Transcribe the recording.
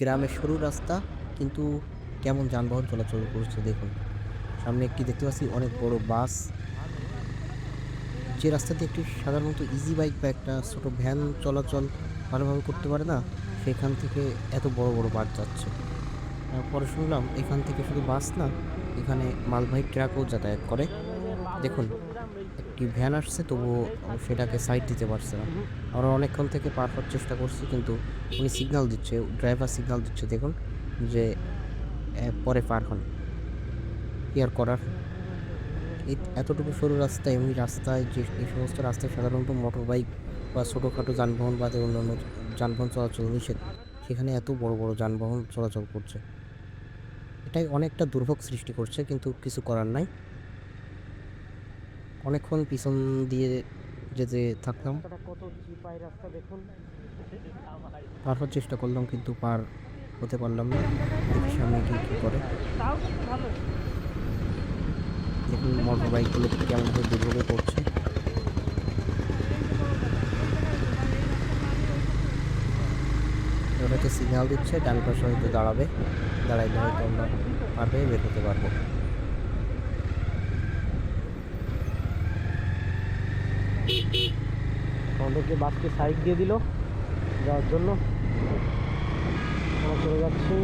গ্রামের সরু রাস্তা, কিন্তু কেমন যানবাহন চলাচল করছে দেখুন। সামনে একটি দেখতে পাচ্ছি, অনেক বড় বাস। যে রাস্তা দিয়ে একটি সাধারণত ইজি বাইক বা একটা ছোট ভ্যান চলাচল ভালোভাবে করতে পারে না, সেখান থেকে এত বড় বড় বাস যাচ্ছে। তারপরে শুনলাম, এখান থেকে শুধু বাস না, এখানে মালবাহী ট্রাকও যাতায়াত করে। দেখুন একটি ভ্যান আসছে, তবুও সেটাকে সাইড দিতে পারছে না। আমরা অনেকক্ষণ থেকে পার হওয়ার চেষ্টা করছি, কিন্তু উনি সিগন্যাল দিচ্ছে ড্রাইভার সিগনাল দিচ্ছে, দেখুন যে পরে পার হন। আর করার। এতটুকু সরু রাস্তা এমনি রাস্তায় যে, এই সমস্ত রাস্তায় সাধারণত মোটর বাইক বা ছোটোখাটো যানবাহন বাদে অন্যান্য যানবাহন চলাচল নিষেধ। সেখানে এত বড় বড় যানবাহন চলাচল করছে। এটাই অনেকটা দুর্ভোগ সৃষ্টি করছে, কিন্তু কিছু করার নাই। অনেকক্ষণ পিছন দিয়ে যেতে থাকলাম। পার হওয়ার চেষ্টা করলাম কিন্তু পার হতে পারলাম না। দেখি সামনে গিয়ে কী করে। দেখুন মোটর বাইকগুলো কেমনভাবে দুর্ভোগে পড়ছে। ওটাতে সিগন্যাল দিচ্ছে, ডান পাশে হয়তো দাঁড়াবে। দাঁড়াইলে হয়তো আমরা পার হয়ে বের হতে পারব। আমাদেরকে বাসকে সাইড দিয়ে দিল যাওয়ার জন্য। আমরা চলে যাচ্ছি।